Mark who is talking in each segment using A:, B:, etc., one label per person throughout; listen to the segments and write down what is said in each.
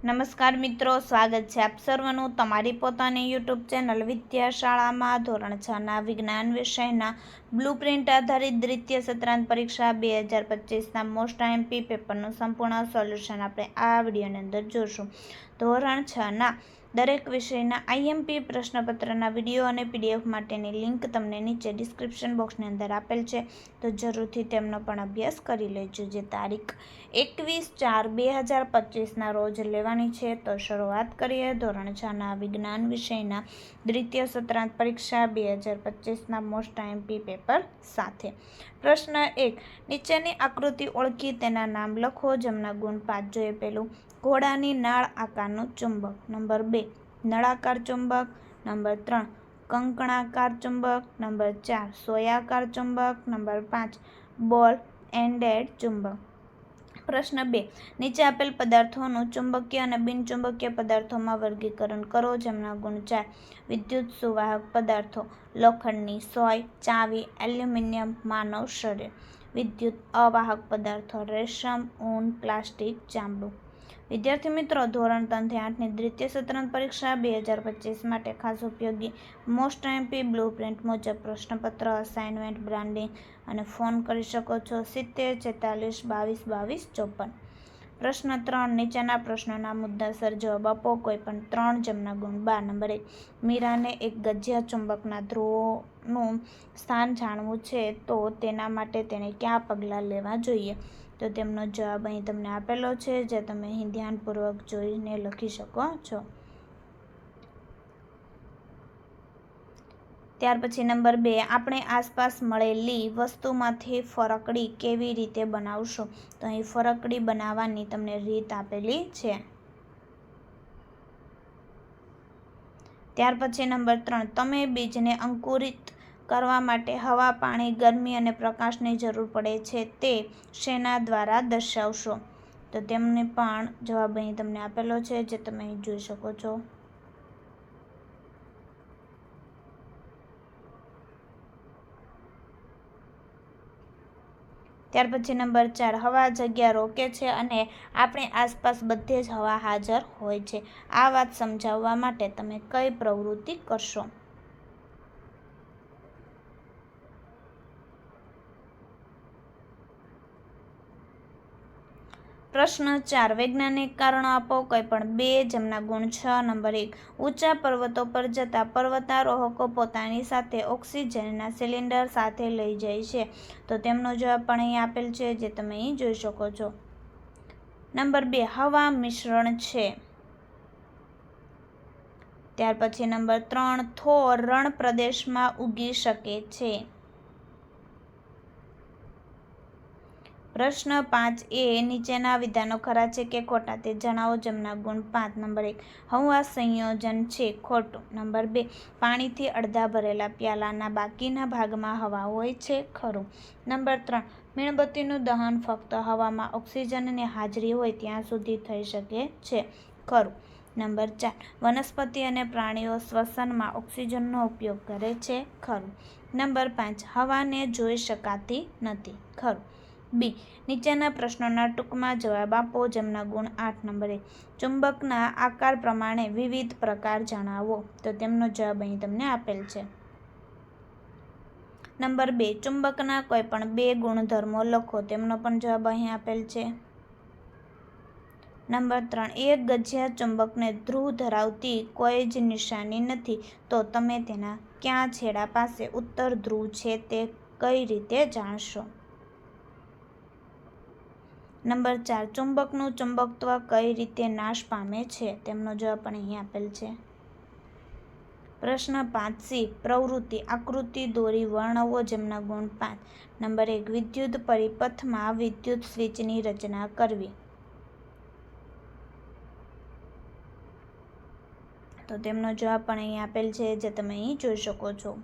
A: નમસ્કાર મિત્રો, સ્વાગત છે આપ સર્વનું તમારી પોતાની યુટ્યુબ ચેનલ વિદ્યાશાળામાં. ધોરણ છના વિજ્ઞાન વિષયના બ્લુપ્રિન્ટ આધારિત દ્વિતીય સત્રાંત પરીક્ષા બે હજાર પચીસના મોસ્ટ એમપી પેપરનું સંપૂર્ણ સોલ્યુશન આપણે આ વિડીયોની અંદર જોશું. ધોરણ છના દરેક વિષયના આઈએમપી પ્રશ્નપત્રના વીડિયો અને પીડીએફ માટેની લિંક તમને નીચે ડિસ્ક્રિપ્શન બોક્સની અંદર આપેલ છે. તો જરૂરથી તેમનો પણ અભ્યાસ કરી લેજો. જે તારીખ એકવીસ ચાર બે હજાર પચીસના રોજ લેવાની છે. તો શરૂઆત કરીએ ધોરણ છના વિજ્ઞાન વિષયના દ્વિતીય સત્રાંત પરીક્ષા બે હજાર પચીસના મોસ્ટ આઈએમપી પેપર સાથે. પ્રશ્ન એક, નીચેની આકૃતિ ઓળખી તેના નામ લખો. જેમના ગુણ પાંચ જોઈએ પેલું ઘોડાની નાળ આકારનું ચુંબક. નંબર બે, નળાકાર ચુંબક. નંબર ત્રણ, કંકણાકાર ચુંબક. નંબર ચાર, સોયાકાર ચુંબક. નંબર પાંચ, બોલ એન્ડેડ ચુંબક. પ્રશ્ન બે. નીચે આપેલ પદાર્થોનું ચુંબકીય અને બિનચુંબકીય પદાર્થોમાં વર્ગીકરણ કરો જેમના ગુણ ચાર. વિદ્યુત સુવાહક પદાર્થો, લોખંડની સોય, ચાવી, એલ્યુમિનિયમ, માનવ શરીર. વિદ્યુત અવાહક પદાર્થો, રેશમ, ઊન, પ્લાસ્ટિક ચામડું વિદ્યાર્થી મિત્રો, ધોરણ ત્રણથી આઠની દ્વિતીય સત્રાંત પરીક્ષા બે હજાર પચીસ માટે ખાસ ઉપયોગી મોસ્ટ એમપી બ્લુ પ્રિન્ટ મુજબ પ્રશ્નપત્ર અસાઇનમેન્ટ બ્રાન્ડિંગ અને ફોન કરી શકો છો. સિત્તેર, છેતાલીસ, બાવીસ બાવીસ, ચોપન. પ્રશ્ન ત્રણ, નીચેના પ્રશ્નોના મુદ્દાસર જવાબ આપો. કોઈ પણ ત્રણ જમના ગુણ, બાર નંબર. એક મીરાને એક ગજિયા ચુંબકના ધ્રુવોનું સ્થાન જાણવું છે, તો તેના માટે તેણે કયા પગલાં લેવા જોઈએ? તો તેમનો જવાબ અહીં તમને આપેલો છે, જે તમે અહીં ધ્યાનપૂર્વક જોઈને લખી શકો છો. ત્યાર પછી નંબર બે, આપણે આસપાસ મળેલી વસ્તુમાંથી ફરકડી કેવી રીતે બનાવશો? તો અહીં ફરકડી બનાવવાની તમને રીત આપેલી છે. ત્યાર પછી નંબર ત્રણ, તમે બીજને અંકુરિત કરવા માટે હવા, પાણી, ગરમી અને પ્રકાશની જરૂર પડે છે તે શેના દ્વારા દર્શાવશો? તો તેમને પણ જવાબ અહીં તમને આપેલો છે, જે તમે અહીં જોઈ શકો છો. ત્યાર પછી નંબર ચાર, હવા, જગ્યા રોકે છે અને આપણી આસપાસ બધે જ હવા હાજર હોય છે. આ વાત સમજાવવા માટે તમે કઈ પ્રવૃત્તિ કરશો? પ્રશ્ન ચાર, વૈજ્ઞાનિક કારણો આપો કોઈ પણ બે, જેમના ગુણ છ, નંબર એક. ઊંચા પર્વતો પર જતા પર્વતારોહકો પોતાની સાથે ઓક્સિજનના સિલિન્ડર સાથે લઈ જાય છે. તો તેમનો જવાબ પણ અહીં આપેલ છે, જે તમે અહીં જોઈ શકો છો. નંબર બે, હવા મિશ્રણ છે. ત્યાર પછી નંબર ત્રણ, થોર રણ પ્રદેશમાં ઉગી શકે છે. પ્રશ્ન પાંચ એ નીચેના વિધાનો ખરા છે કે ખોટા તે જણાવો જેમના ગુણ પાંચ. નંબર એક, હવા સંયોજન છે ખોટું. નંબર બે, પાણીથી અડધા ભરેલા પ્યાલાના બાકીના ભાગમાં હવા હોય છે ખરું. નંબર ત્રણ, મીણબત્તીનું દહન ફક્ત હવામાં ઓક્સિજનની હાજરી હોય ત્યાં સુધી થઈ શકે છે ખરું. નંબર ચાર, વનસ્પતિ અને પ્રાણીઓ શ્વસનમાં ઓક્સિજનનો ઉપયોગ કરે છે ખરું. નંબર પાંચ, હવાને જોઈ શકાતી નથી ખરું. બી. નીચેના પ્રશ્નોના ટૂંકમાં જવાબ આપો, જેમના ગુણ આઠ નંબરે. ચુંબકના આકાર પ્રમાણે વિવિધ પ્રકાર જણાવો. તો તેમનો જવાબ અહીં તમને આપેલ છે. નંબર બે. ચુંબકના કોઈ પણ બે ગુણધર્મો લખો. તેમનો પણ જવાબ અહીં આપેલ છે. નંબર ત્રણ. એક ગજિયા ચુંબકને ધ્રુવ ધરાવતી કોઈ જ નિશાની નથી. તો તમે તેના ક્યાં છેડા પાસે ઉત્તર ધ્રુવ છે તે કઈ રીતે જાણશો? નંબર ચાર, ચુંબકનું ચુંબકત્વ કઈ રીતે નાશ પામે છે? તેમનો જવાબ પણ અહીં આપેલ છે. પ્રશ્ન પાંચ સી, પ્રવૃત્તિ, આકૃતિ, દોરી, વર્ણવો જેમના ગુણ પાંચ. નંબર એક, વિદ્યુત પરિપથમાં વિદ્યુત સ્વિચની રચના કરવી. તો તેમનો જવાબ પણ અહીં આપેલ છે, જે તમે અહીં જોઈ શકો છો.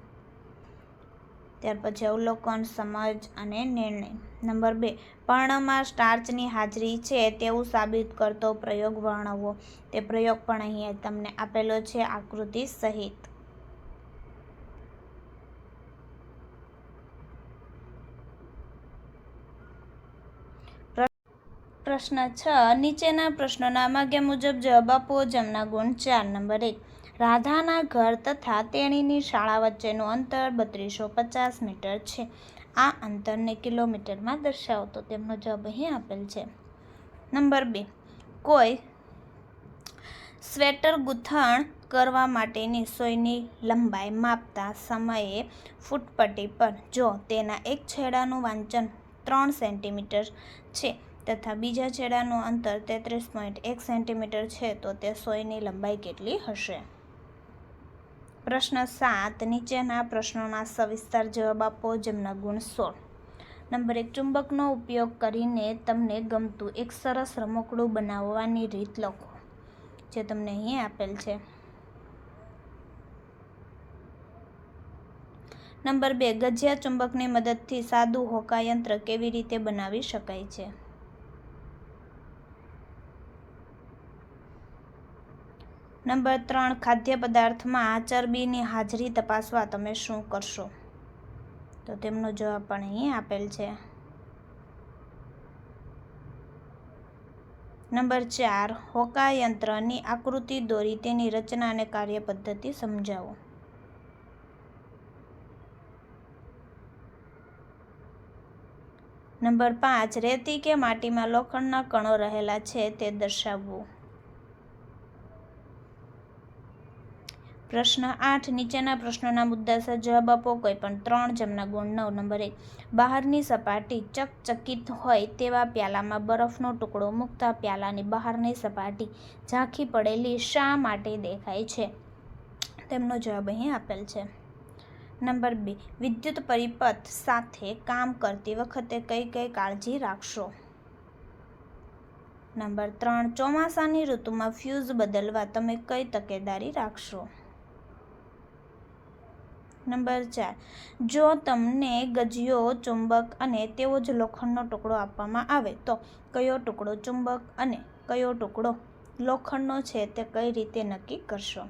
A: ત્યાર પછી અવલોકન, સમજ અને નિર્ણય. નંબર બે, પર્ણમાં સ્ટાર્ચની હાજરી છે તેવું સાબિત કરતો પ્રયોગ વર્ણવો. તે પ્રયોગ પણ અહીં તમને આપેલો છે આકૃતિ સહિત. પ્રશ્ન છ, નીચેના પ્રશ્નોના માગ્યા મુજબ જવાબ આપો, જેમના ગુણ ચાર. નંબર એક રાધાના ઘર તથા તેણીની શાળા વચ્ચેનું અંતર બત્રીસો પચાસ મીટર છે. આ અંતરને કિલોમીટરમાં દર્શાવતો તેમનો જવાબ અહીં આપેલ છે. નંબર બે. કોઈ સ્વેટર ગૂંથણ કરવા માટેની સોયની લંબાઈ માપતા સમયે ફૂટપટ્ટી પર. જો તેના એક છેડાનું વાંચન ત્રણ સેન્ટીમીટર છે તથા બીજા છેડાનું અંતર તેત્રીસ પોઈન્ટ એક સેન્ટીમીટર છે, તો તે સોયની લંબાઈ કેટલી હશે? પ્રશ્ન સાત, નીચેના પ્રશ્નોના સવિસ્તાર જવાબ આપો, જેમના ગુણ સોળ. નંબર એક, ચુંબકનો ઉપયોગ કરીને તમને ગમતું એક સરસ રમકડું બનાવવાની રીત લખો, જે તમને અહીં આપેલ છે. નંબર બે, ગજિયા ચુંબકની મદદથી સાદું હોકાયંત્ર કેવી રીતે બનાવી શકાય છે? નંબર ત્રણ, ખાદ્ય પદાર્થમાં ચરબીની હાજરી તપાસવા તમે શું કરશો? તો તેમનો જવાબ પણ અહીં આપેલ છે. નંબર ચાર હોકાયંત્રની આકૃતિ દોરી તેની રચના અને કાર્યપદ્ધતિ સમજાવો. નંબર પાંચ, રેતી કે માટીમાં લોખંડના કણો રહેલા છે તે દર્શાવવું. પ્રશ્ન આઠ, નીચેના પ્રશ્નોના મુદ્દાસર જવાબ આપો. કોઈ પણ ત્રણ જેમના ગુણ, નવ નંબર એક. બહારની સપાટી ચકચકિત હોય તેવા પ્યાલામાં બરફનો ટુકડો મૂકતા પ્યાલાની બહારની સપાટી ઝાંખી પડેલી શા માટે દેખાય છે? તેમનો જવાબ અહીં આપેલ છે. નંબર બે. વિદ્યુત પરિપથ સાથે કામ કરતી વખતે કઈ કઈ કાળજી રાખશો? નંબર ત્રણ. ચોમાસાની ઋતુમાં ફ્યુઝ બદલવા તમે કઈ તકેદારી રાખશો? નંબર ચાર. જો તમને ગજિયો, ચુંબક અને તેવો જ લોખંડનો ટુકડો આપવામાં આવે, તો કયો ટુકડો ચુંબક અને કયો ટુકડો લોખંડનો છે તે કઈ રીતે નક્કી કરશો?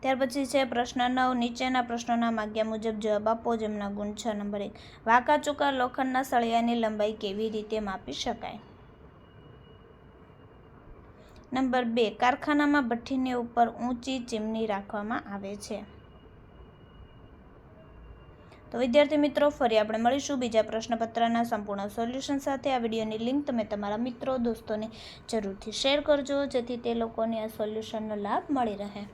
A: ત્યાર પછી છે પ્રશ્ન નવ. નીચેના પ્રશ્નોના માગ્યા મુજબ જવાબ આપો, જેમના ગુણ છ નંબર એક. વાંકા ચૂકા લોખંડના સળિયાની લંબાઈ કેવી રીતે માપી શકાય? નંબર બે, કારખાનામાં ભઠ્ઠીની ઉપર ઊંચી ચીમની રાખવામાં આવે છે. તો વિદ્યાર્થી મિત્રો, ફરી આપણે મળીશું બીજા પ્રશ્નપત્રના સંપૂર્ણ સોલ્યુશન સાથે. આ વિડીયોની લિંક તમે તમારા મિત્રો, દોસ્તોને જરૂરથી શેર કરજો, જેથી તે લોકોને આ સોલ્યુશનનો લાભ મળી રહે.